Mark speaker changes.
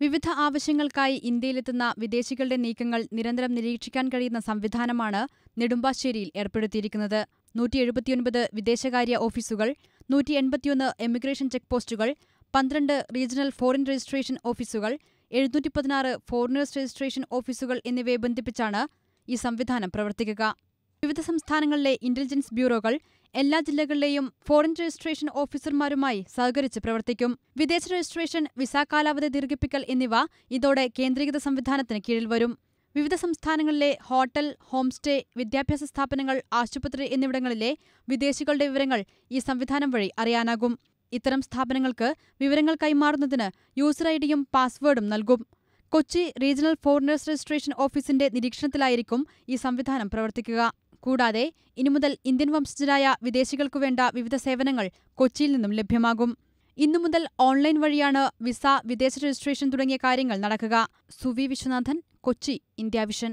Speaker 1: വിവിധ ആവശ്യങ്ങൾക്കായി ഇന്ത്യയിലെത്തുന്ന വിദേശികളുടെ നീക്കങ്ങൾ നിരന്തരം നിരീക്ഷിക്കാൻ കഴിയുന്ന സംവിധാനമാണ് നെടുമ്പാശ്ശേരിയിൽ ഏർപ്പെടുത്തിയിരിക്കുന്നത്. നൂറ്റി എഴുപത്തിയൊൻപത് വിദേശകാര്യ ഓഫീസുകൾ നൂറ്റി എൺപത്തിയൊന്ന് എമിഗ്രേഷൻ ചെക്ക് പോസ്റ്റുകൾ പന്ത്രണ്ട് റീജിയണൽ ഫോറിൻ രജിസ്ട്രേഷൻ ഓഫീസുകൾ എഴുന്നൂറ്റി പതിനാറ് ഫോറിനേഴ്സ് രജിസ്ട്രേഷൻ ഓഫീസുകൾ എന്നിവയെ ബന്ധിപ്പിച്ചാണ് ഈ സംവിധാനം പ്രവർത്തിക്കുക. വിവിധ സംസ്ഥാനങ്ങളിലെ ഇന്റലിജൻസ് ബ്യൂറോകൾ എല്ലാ ജില്ലകളിലെയും ഫോറിൻ രജിസ്ട്രേഷൻ ഓഫീസർമാരുമായി സഹകരിച്ച് പ്രവർത്തിക്കും. വിദേശ രജിസ്ട്രേഷൻ വിസ കാലാവധി ദീർഘിപ്പിക്കൽ എന്നിവ ഇതോടെ കേന്ദ്രീകൃത സംവിധാനത്തിന് കീഴിൽ വരും. വിവിധ സംസ്ഥാനങ്ങളിലെ ഹോട്ടൽ ഹോംസ്റ്റേ വിദ്യാഭ്യാസ സ്ഥാപനങ്ങൾ ആശുപത്രി എന്നിവിടങ്ങളിലെ വിദേശികളുടെ വിവരങ്ങൾ ഈ സംവിധാനം വഴി അറിയാനാകും. ഇത്തരം സ്ഥാപനങ്ങൾക്ക് വിവരങ്ങൾ കൈമാറുന്നതിന് യൂസർ ഐഡിയും പാസ്വേഡും നൽകും. കൊച്ചി റീജിയണൽ ഫോറിനേഴ്സ് രജിസ്ട്രേഷൻ ഓഫീസിന്റെ നിരീക്ഷണത്തിലായിരിക്കും ഈ സംവിധാനം പ്രവർത്തിക്കുക. കൂടാതെ ഇനി മുതൽ ഇന്ത്യൻ വംശജരായ വിദേശികൾക്കു വേണ്ട വിവിധ സേവനങ്ങൾ കൊച്ചിയിൽ നിന്നും ലഭ്യമാകും. ഇന്നു മുതൽ ഓൺലൈൻ വഴിയാണ് വിസ വിദേശ രജിസ്ട്രേഷൻ തുടങ്ങിയ കാര്യങ്ങൾ നടക്കുക. Suvi Viswanathan Kochi India Vision.